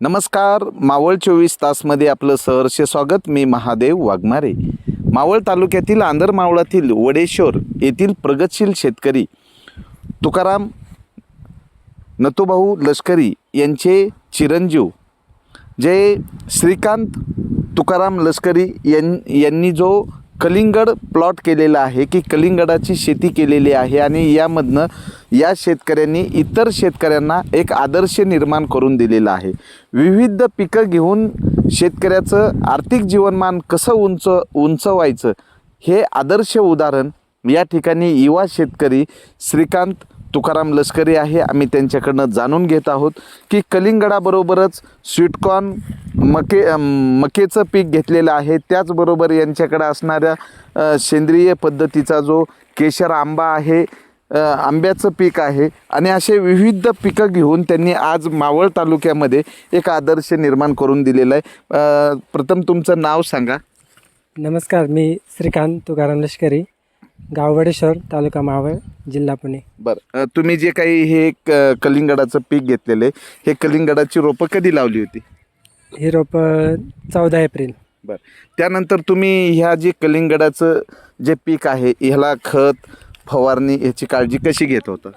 नमस्कार मावळ चोवीस तासमध्ये आपलं सहर्ष स्वागत. मी महादेव वाघमारे. मावळ तालुक्यातील आंधर मावळातील वडेश्वर येथील प्रगतशील शेतकरी तुकाराम नतुभाऊ लष्करी यांचे चिरंजीव जे श्रीकांत तुकाराम लष्करी यां यांनी जो कलिंगड प्लॉट केलेला आहे की कलिंगडाची शेती केलेली आहे आणि यामधनं या शेतकऱ्यांनी इतर शेतकऱ्यांना एक आदर्श निर्माण करून दिलेला आहे. विविध पिकं घेऊन शेतकऱ्याचं आर्थिक जीवनमान कसं उंच उंचवायचं हे आदर्श उदाहरण या ठिकाणी युवा शेतकरी श्रीकांत तुकाराम लष्करी आहे. आम्ही त्यांच्याकडनं जाणून घेत आहोत की कलिंगडाबरोबरच स्वीटकॉर्न मके मकेचं पीक घेतलेलं आहे. त्याचबरोबर यांच्याकडे असणाऱ्या सेंद्रिय पद्धतीचा जो केशर आंबा आहे आंब्याचं पीक आहे आणि असे विविध पिकं घेऊन त्यांनी आज मावळ तालुक्यामध्ये एक आदर्श निर्माण करून दिलेला आहे. प्रथम तुमचं नाव सांगा. नमस्कार मी श्रीकांत तुकाराम लष्करी गाव वडेश्वर तालुका मावळ जिल्हा पुणे. बरं. तुम्ही जे काही हे क- कलिंगडाचं पीक घेतलेलं आहे हे कलिंगडाची रोपं कधी लावली होती? ही रोपं चौदा एप्रिल. बरं. त्यानंतर तुम्ही ह्या जे कलिंगडाचं जे पीक आहे ह्याला खत फवारणी ह्याची काळजी कशी घेत होता?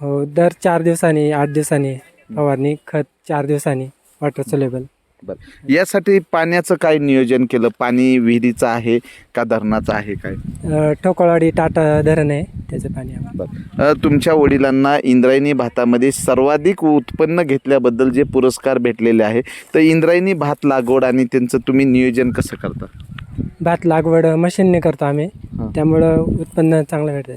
हो दर चार दिवसांनी आठ दिवसांनी फवारणी खत चार दिवसांनी वॉटर सोलेबल बरं. यासाठी पाण्याचं काय नियोजन केलं? पाणी विहिरीचं आहे का धरणाचं आहे काय? ठोकळवाडी टाटा धरण आहे त्याचं पाणी आम्हाला. बरं. अ, तुमच्या वडिलांना इंद्रायणी भातामध्ये सर्वाधिक उत्पन्न घेतल्याबद्दल जे पुरस्कार भेटलेले आहे तर इंद्रायणी भात लागवड आणि त्यांचं तुम्ही नियोजन कसं करता? भात लागवड मशीनने करतो आम्ही. त्यामुळं उत्पन्न चांगलं भेटतं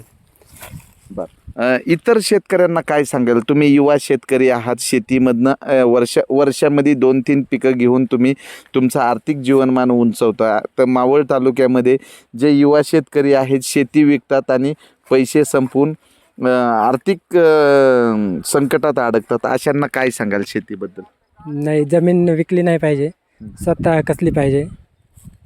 बरं. इतर शेतकऱ्यांना काय सांगाल? तुम्ही युवा शेतकरी आहात शेतीमधनं अ, वर्ष वर्षामध्ये दोन तीन पिकं घेऊन तुम्ही तुमचं आर्थिक जीवनमान उंचवता. तर मावळ तालुक्यामध्ये जे युवा शेतकरी आहेत शेती विकतात आणि पैसे संपवून अ, आर्थिक अ, संकटात अडकतात. अशांना काय सांगाल शेतीबद्दल? नाही जमीन विकली नाही पाहिजे. स्वतः कसली पाहिजे?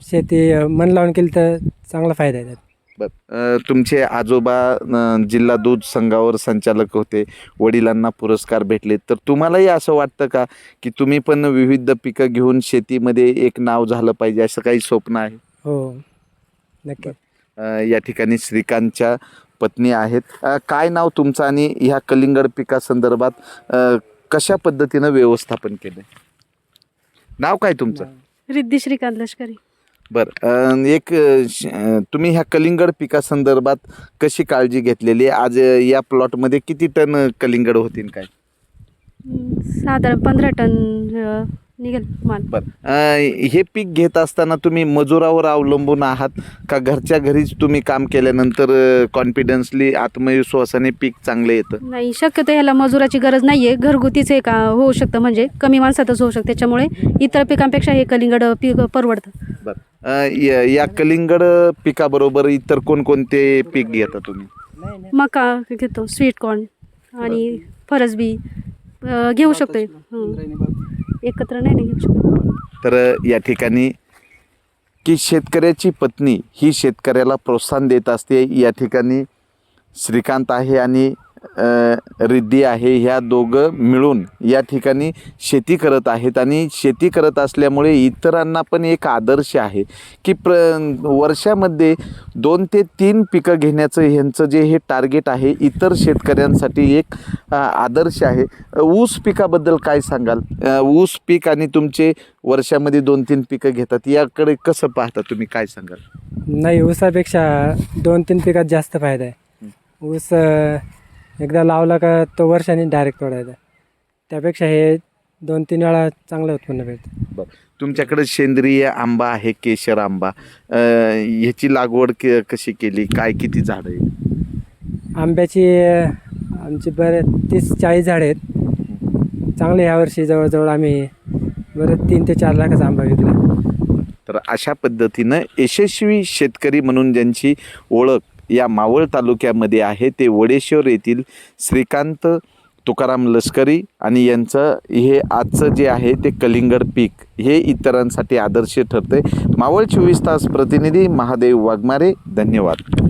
शेती मन लावून केली तर चांगला फायदा आहे त्यात. बर. तुमचे आजोबा अ, जिल्हा दूध संघावर संचालक होते वडिलांना पुरस्कार भेटले. तर तुम्हालाही असं वाटतं का की तुम्ही पण विविध पिकं घेऊन शेतीमध्ये एक नाव झालं पाहिजे असं काही स्वप्न आहे? हो नक्की. अ, या ठिकाणी श्रीकांतच्या पत्नी आहेत. अ, काय नाव तुमचं आणि ह्या कलिंगड पिकासंदर्भात अ, कशा पद्धतीनं व्यवस्थापन केलं नाव काय तुमचं? रिद्धी श्रीकांत लष्करी. बरं. एक तुम्ही ह्या कलिंगड पिकासंदर्भात कशी काळजी घेतलेली? आज या प्लॉटमध्ये किती टन कलिंगड होतील काय? साधारण पंधरा टन निघेल माल. बरं. हे पीक घेत असताना तुम्ही मजुरावर अवलंबून आहात का घरच्या घरीच तुम्ही काम केल्यानंतर कॉन्फिडन्सली आत्मविश्वासाने पीक चांगलं येतं? नाही शक्यतो ह्याला मजुराची गरज नाही आहे घरगुतीच हे का होऊ शकतं. म्हणजे कमी माणसातच होऊ शकतं. त्याच्यामुळे इतर पिकांपेक्षा हे कलिंगड पीक परवडतं. अं, या या कलिंगड पिकाबरोबर इतर कोणकोणते पीक घेता तुम्ही? मका घेतो स्वीट कॉर्न आणि फरसबी अं, घेऊ शकतो हं. एकत्र नाही ना घेऊ शकतो. तर या ठिकाणी की शेतकऱ्याची पत्नी ही शेतकऱ्याला प्रोत्साहन देत असते. या ठिकाणी श्रीकांत आहे आणि रिद्धी आहे ह्या दोघं मिळून या ठिकाणी शेती करत आहेत आणि शेती करत असल्यामुळे इतरांना पण एक आदर्श आहे की प्र वर्षामध्ये दोन ते तीन पिकं घेण्याचं ह्यांचं जे हे टार्गेट आहे इतर शेतकऱ्यांसाठी एक आदर्श आहे. ऊस पिकाबद्दल काय सांगाल? ऊस पीक आणि तुमचे वर्षामध्ये दोन तीन पिकं घेतात याकडे कसं पाहता तुम्ही? काय सांगाल? नाही ऊसापेक्षा दोन तीन पिकात जास्त फायदा आहे. ऊस एकदा लावला का तो वर्षाने डायरेक्ट तोडायचा. त्यापेक्षा हे दोन तीन वेळा चांगलं उत्पन्न भेटतं बरं. तुमच्याकडे सेंद्रिय आंबा आहे केशर आंबा. अ, ह्याची लागवड के कशी केली? काय किती झाडं आहे आंब्याची अं, आमची बरे तीस चाळीस झाडं आहेत. चांगले यावर्षी जवळजवळ आम्ही बरं तीन ते चार लाखाचा आंबा विकला. तर अशा पद्धतीनं यशस्वी शेतकरी म्हणून ज्यांची ओळख या मावळ तालुक्यामध्ये आहे ते वडेश्वर येथील श्रीकांत तुकाराम लष्करी आणि यांचं हे आजचं जे आहे ते कलिंगड पीक हे इतरांसाठी आदर्श ठरते मावळ चोवीस तास प्रतिनिधी महादेव वाघमारे धन्यवाद.